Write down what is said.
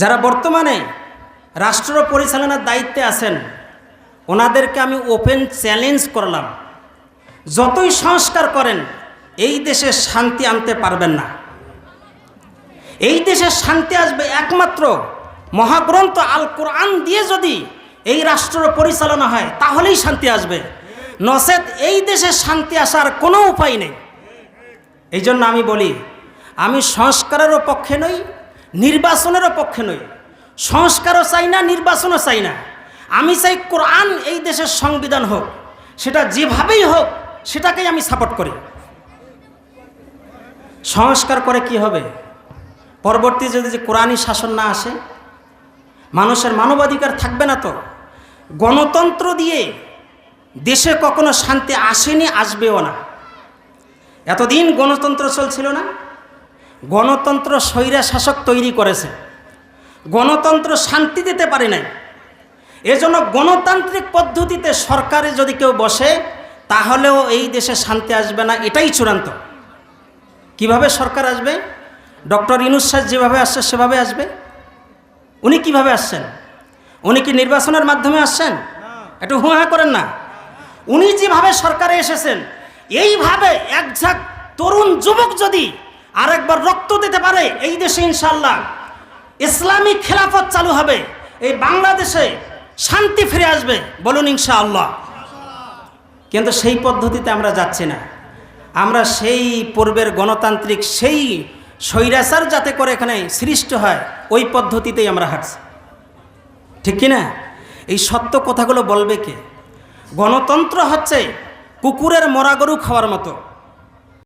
যারা বর্তমানে রাষ্ট্র পরিচালনার দায়িত্বে আছেন, ওনাদেরকে আমি ওপেন চ্যালেঞ্জ করলাম। যতই সংস্কার করেন, এই দেশে শান্তি আনতে পারবেন না। এই দেশে শান্তি আসবে একমাত্র মহাগ্রন্থ আল কোরআন দিয়ে যদি এই রাষ্ট্র পরিচালনা হয়, তাহলেই শান্তি আসবে। নচেত এই দেশে শান্তি আসার কোনো উপায় নেই। এই জন্য আমি বলি, আমি সংস্কারেরও পক্ষে নই নির্বাচনেরও পক্ষে নই। সংস্কারও চাই না নির্বাচনও চাই না। আমি চাই কোরআন এই দেশের সংবিধান হোক, সেটা যেভাবেই হোক, সেটাকেই আমি সাপোর্ট করি। সংস্কার করে কি হবে? পরবর্তী যদি যে কোরআনই শাসন না আসে, মানুষের মানবাধিকার থাকবে না তো। গণতন্ত্র দিয়ে দেশে কখনো শান্তি আসেনি, আসবেও না। এতদিন গণতন্ত্র চলছিল না গণতন্ত্র স্বৈরা শাসক তৈরি করেছে। গণতন্ত্র শান্তি দিতে পারে নাই। এজন্য গণতান্ত্রিক পদ্ধতিতে সরকারে যদি কেউ বসে, তাহলেও এই দেশে শান্তি আসবে না, এটাই চূড়ান্ত। কীভাবে সরকার আসবে? ডক্টর ইনুস সাহেব যেভাবে আসছে, সেভাবে আসবে। উনি কীভাবে আসছেন? উনি কি নির্বাচনের মাধ্যমে আসছেন? একটু হুঁ হ্যাঁ করেন না। উনি যেভাবে সরকারে এসেছেন, এইভাবে এক ঝাঁক তরুণ যুবক যদি আরেকবার রক্ত দিতে পারে এই দেশে ইনশাল্লাহ ইসলামিক খেলাফত চালু হবে, এই বাংলাদেশে শান্তি ফিরে আসবে, বলুন ইনশাআল্লাহ। কিন্তু সেই পদ্ধতিতে আমরা যাচ্ছি না। আমরা সেই পূর্বের গণতান্ত্রিক সেই স্বৈরাচার যাতে করে এখানে সৃষ্ট হয়, ওই পদ্ধতিতেই আমরা হাঁটছি। ঠিক কি না এই সত্য কথাগুলো বলবে কে? গণতন্ত্র হচ্ছে কুকুরের মরা গরু খাওয়ার মতো।